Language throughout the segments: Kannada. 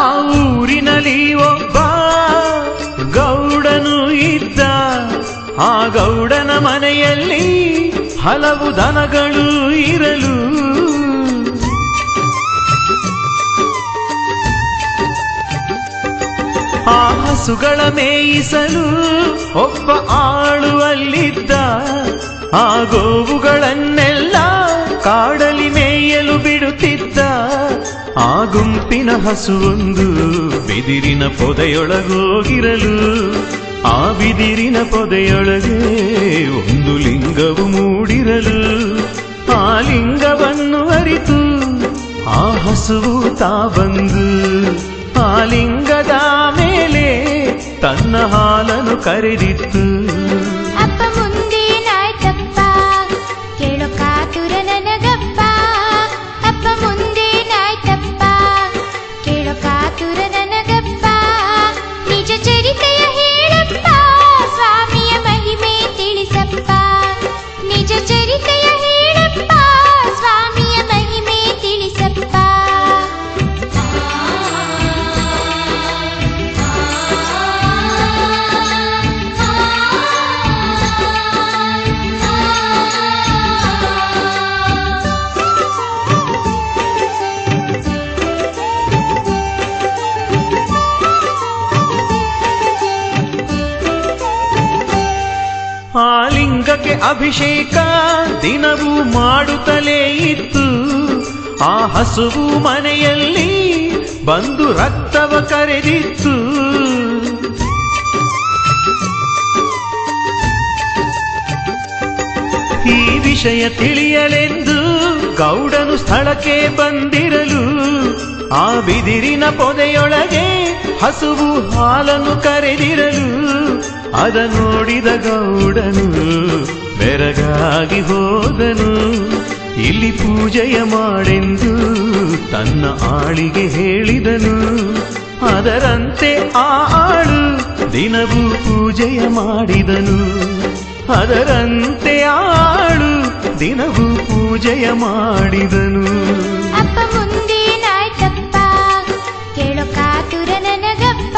ಊರಿನಲ್ಲಿ ಒಬ್ಬ ಗೌಡನು ಇದ್ದ. ಆ ಗೌಡನ ಮನೆಯಲ್ಲಿ ಹಲವು ದನಗಳು ಇರಲು. ಆ ಹಸುಗಳ ಮೇಯಿಸಲು ಒಬ್ಬ ಆಳುವಲ್ಲಿದ್ದ. ಆ ಗೋವುಗಳನ್ನೆಲ್ಲ ಹಸುವೊಂದು ಬಿದಿರಿನ ಪೊದೆಯೊಳಗೋಗಿರಲು, ಆ ಬಿದಿರಿನ ಪೊದೆಯೊಳಗೆ ಒಂದು ಲಿಂಗವು ಮೂಡಿರಲು, ಆ ಲಿಂಗವನ್ನು ಅರಿತು, ಆ ಹಸುವು ತಾ ಬಂದು, ಆ ಲಿಂಗದ ಮೇಲೆ ತನ್ನ ಹಾಲನ್ನು ಕರೆದಿತ್ತು. ಅಭಿಷೇಕ ದಿನವೂ ಮಾಡುತ್ತಲೇ ಇತ್ತು. ಆ ಹಸುವು ಮನೆಯಲ್ಲಿ ಬಂದು ರಕ್ತವ ಕರೆದಿತ್ತು. ಈ ವಿಷಯ ತಿಳಿಯಲೆಂದು ಗೌಡನು ಸ್ಥಳಕ್ಕೆ ಬಂದಿರಲು, ಆ ಬಿದಿರಿನ ಪೊದೆಯೊಳಗೆ ಹಸುವು ಹಾಲನ್ನು ಕರೆದಿರಲು ಅದ ನೋಡಿದ ಗೌಡನು ಬೆರಗಾಗಿ ಹೋದನು. ಇಲ್ಲಿ ಪೂಜೆಯ ಮಾಡೆಂದು ತನ್ನ ಆಳಿಗೆ ಹೇಳಿದನು. ಅದರಂತೆ ಆಳು ದಿನವೂ ಪೂಜೆಯ ಮಾಡಿದನು. ಅದರಂತೆ ಆಳು ದಿನವೂ ಪೂಜೆಯ ಮಾಡಿದನು. ಕೇಳೋ ಕಾತುರ ನನಗಪ್ಪ.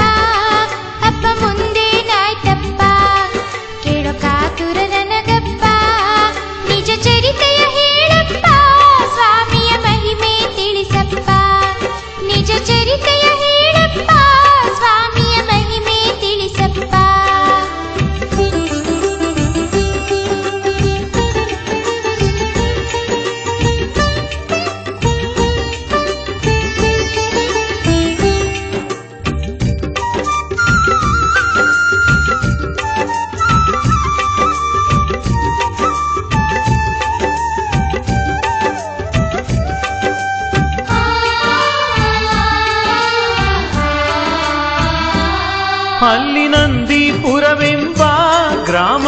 ಅಪ್ಪ ಮುಂದೇನಾಯ್ತಪ್ಪ ಕೇಳೋ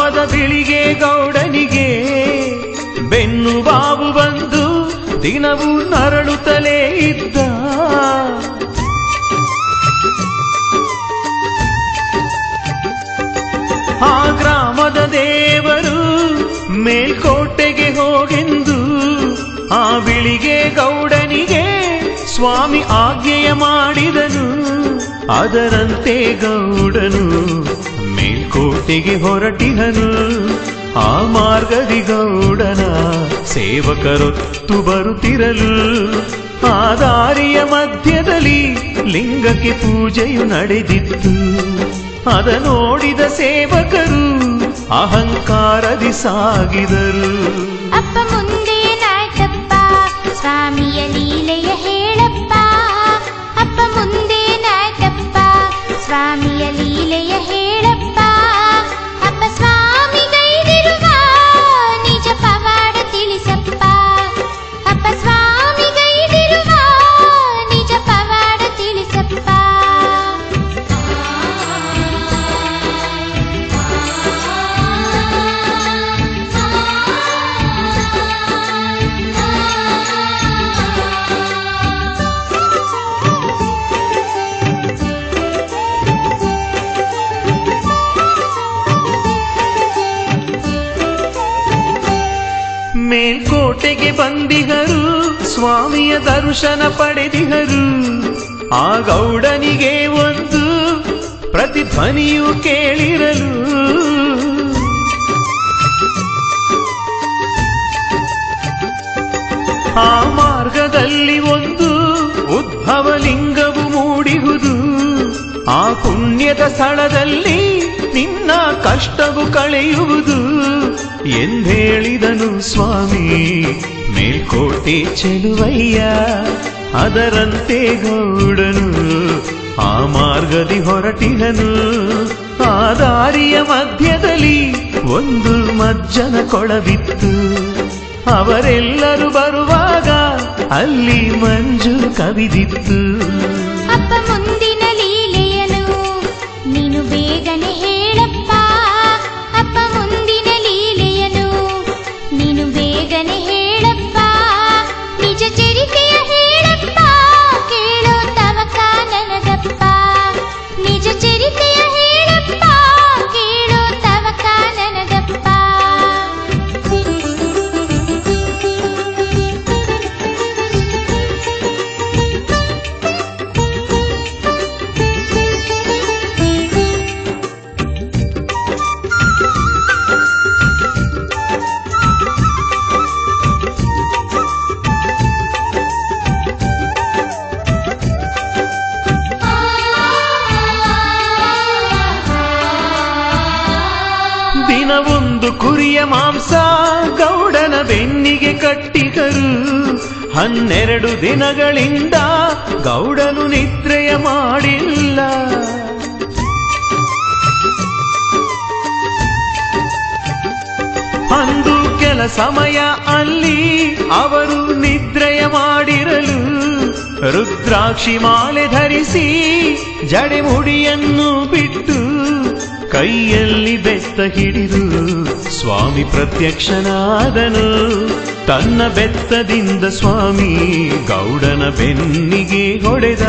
ಗ್ರಾಮದ ಬಿಳಿಗೆ ಗೌಡನಿಗೆ ಬೆನ್ನು ಬಾಬು ಬಂದು ದಿನವೂ ನರಳುತ್ತಲೇ ಇದ್ದ. ಆ ಗ್ರಾಮದ ದೇವರು ಮೇಲ್ಕೋಟೆಗೆ ಹೋಗೆಂದು ಆ ಬಿಳಿಗೆ ಗೌಡನಿಗೆ ಸ್ವಾಮಿ ಆಜ್ಞೆಯ ಮಾಡಿದನು. ಅದರಂತೆ ಗೌಡನು ಮೇಲ್ಕೋಟೆಗೆ ಹೊರಟಿಹನು. ಆ ಮಾರ್ಗದಿ ಗೌಡನ ಬರುತ್ತಿರಲು. ಆ ದಾರಿಯ ಮಧ್ಯದಲ್ಲಿ ಲಿಂಗಕ್ಕೆ ಪೂಜೆಯು ನಡೆದಿತ್ತು. ಅದ ನೋಡಿದ ಸೇವಕರು ಅಹಂಕಾರದಿ ಸಾಗಿದರು. ಅಪ್ಪ ಮುಂದೇನಾಯ್ತಪ್ಪ ಸ್ವಾಮಿಯ ಲೀಲೆಯ ಹೇಳಪ್ಪ. ಅಪ್ಪ ಮುಂದೇನಾಯ್ತಪ್ಪ ನಾಟಪ್ಪ ಲೀಲೆಯ ದರ್ಶನ ಪಡೆದಿಹರು ಆ ಗೌಡನಿಗೆ ಒಂದು ಪ್ರತಿಧ್ವನಿಯು ಕೇಳಿರಲು. ಆ ಮಾರ್ಗದಲ್ಲಿ ಒಂದು ಉದ್ಭವಲಿಂಗವು ಮೂಡಿಹುದು. ಆ ಪುಣ್ಯದ ಸ್ಥಳದಲ್ಲಿ ನಿನ್ನ ಕಷ್ಟವು ಕಳೆಯುವುದು. ಎಂದೇಳಿದನು ಸ್ವಾಮಿ ಮೇಲ್ಕೋಟೆ ಚೆಲುವಯ್ಯ, ಅದರಂತೆ ಗೌಡನು ಆ ಮಾರ್ಗದಿ ಹೊರಟಿಹನು ಆ ದಾರಿಯ ಮಧ್ಯದಲ್ಲಿ ಒಂದು ಮಜ್ಜನ ಕೊಳವಿತ್ತು. ಅವರೆಲ್ಲರೂ ಬರುವಾಗ ಅಲ್ಲಿ ಮಂಜು ಕವಿದಿತ್ತು. ಕಟ್ಟಿದರು. ಹನ್ನೆರಡು ದಿನಗಳಿಂದ ಗೌಡನು ನಿದ್ರೆಯ ಮಾಡಿಲ್ಲ. ಅಂದು ಕೆಲ ಸಮಯ ಅಲ್ಲಿ ಅವರು ನಿದ್ರೆಯ ಮಾಡಿರಲು ರುದ್ರಾಕ್ಷಿ ಮಾಲೆ ಧರಿಸಿ ಜಡೆಮುಡಿಯನ್ನು ಕೈಯಲ್ಲಿ ಬೆತ್ತ ಹಿಡಿದು ಸ್ವಾಮಿ ಪ್ರತ್ಯಕ್ಷನಾದನು. ತನ್ನ ಬೆತ್ತದಿಂದ ಸ್ವಾಮಿ ಗೌಡನ ಬೆನ್ನಿಗೆ ಹೊಡೆದ.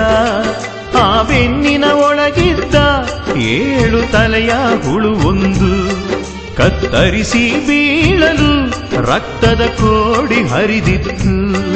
ಆ ಬೆನ್ನಿನ ಒಳಗಿದ್ದ ಏಳು ತಲೆಯ ಹುಳು ಒಂದು. ಕತ್ತರಿಸಿ ಬೀಳಲು ರಕ್ತದ ಕೋಡಿ ಹರಿದಿತ್ತು.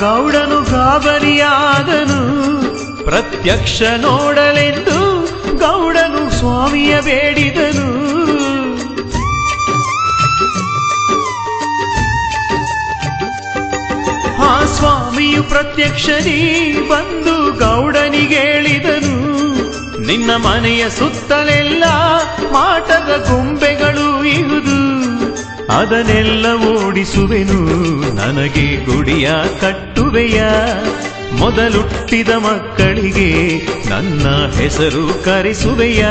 ಗೌಡನು ಗಾಬರಿಯಾದನು. ಪ್ರತ್ಯಕ್ಷ ನೋಡಲೆಂದು ಗೌಡನು ಸ್ವಾಮಿಯ ಬೇಡಿದನು. ಆ ಸ್ವಾಮಿಯು ಪ್ರತ್ಯಕ್ಷನೇ ಬಂದು ಗೌಡನಿಗೆ ಹೇಳಿದನು ನಿನ್ನ ಮನೆಯ ಸುತ್ತಲೆಲ್ಲ ಮಾಟದ ಇಹುದು ಅದನ್ನೆಲ್ಲ ಓಡಿಸುವೆನು. ನನಗೆ ಗುಡಿಯ ಕಟ್ಟುವೆಯ. ಮೊದಲುಟ್ಟಿದ ಮಕ್ಕಳಿಗೆ ನನ್ನ ಹೆಸರು ಕರೆಸುವೆಯ.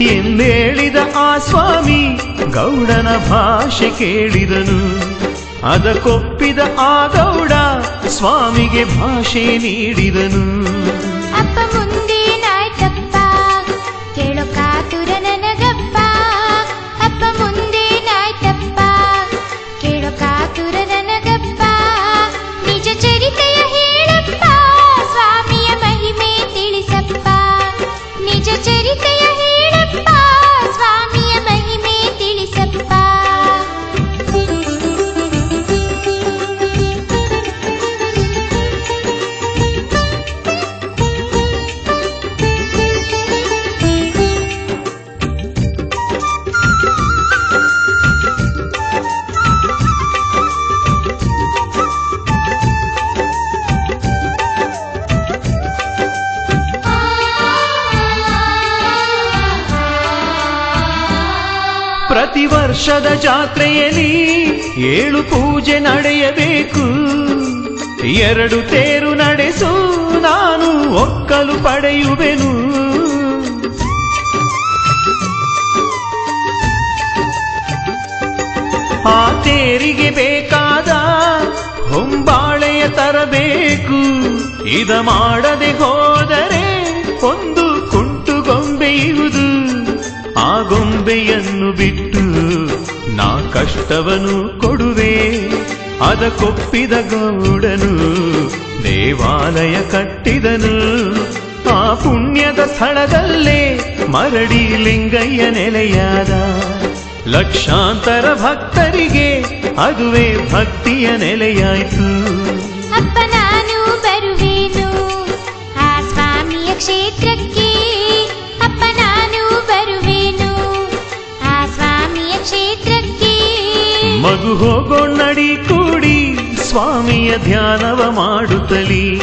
ಎಂದೇಳಿದ ಆ ಸ್ವಾಮಿ ಗೌಡನ ಭಾಷೆ ಕೇಳಿದನು. ಅದಕ್ಕೊಪ್ಪಿದ ಆ ಗೌಡ ಸ್ವಾಮಿಗೆ ಭಾಷೆ ನೀಡಿದನು. ಪ್ರತಿ ವರ್ಷದ ಜಾತ್ರೆಯಲ್ಲಿ ಏಳು ಪೂಜೆ ನಡೆಯಬೇಕು. ಎರಡು ತೇರು ನಡೆಸು, ನಾನು ಒಕ್ಕಲು ಪಡೆಯುವೆನು. ಆ ತೇರಿಗೆ ಬೇಕಾದ ಹೊಂಬಾಳೆಯ ತರಬೇಕು. ಇದ ಮಾಡದೆ ಹೋದರೆ ಒಂದು ಕುಂಟು ಗೊಂಬೆಯುವುದು ಗೊಂಬೆಯನ್ನು ಬಿಟ್ಟು ನಾ ಕಷ್ಟವನು ಕೊಡುವೆ, ಅದಕ್ಕೊಪ್ಪಿದ ಗೌಡನು ದೇವಾಲಯ ಕಟ್ಟಿದನು. ಆ ಪುಣ್ಯದ ಸ್ಥಳದಲ್ಲೇ ಮರಡಿ ಲಿಂಗಯ್ಯ ನೆಲೆಯಾದ. ಲಕ್ಷಾಂತರ ಭಕ್ತರಿಗೆ ಅದುವೇ ಭಕ್ತಿಯ ನೆಲೆಯಾಯಿತು. ಅಪ್ಪ ನಾನು ಮಗು ಹೋಗೋಣಡಿ ಕೂಡಿ, ಸ್ವಾಮಿಯ ಧ್ಯಾನವ ಮಾಡುತ್ತಲಿ.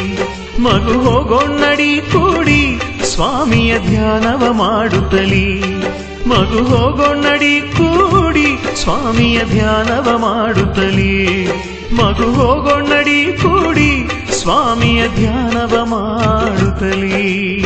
ಮಗು ಹೋಗೋಣಡಿ ಕೂಡಿ, ಸ್ವಾಮಿಯ ಧ್ಯಾನವ ಮಾಡುತ್ತಲಿ. ಮಗು ಹೋಗೋಣಡಿ ಕೂಡಿ, ಸ್ವಾಮಿಯ ಧ್ಯಾನವ ಮಾಡುತ್ತಲಿ. ಮಗು ಹೋಗೋಣಡಿ ಕೂಡಿ, ಸ್ವಾಮಿಯ ಧ್ಯಾನವ ಮಾಡುತ್ತಲಿ.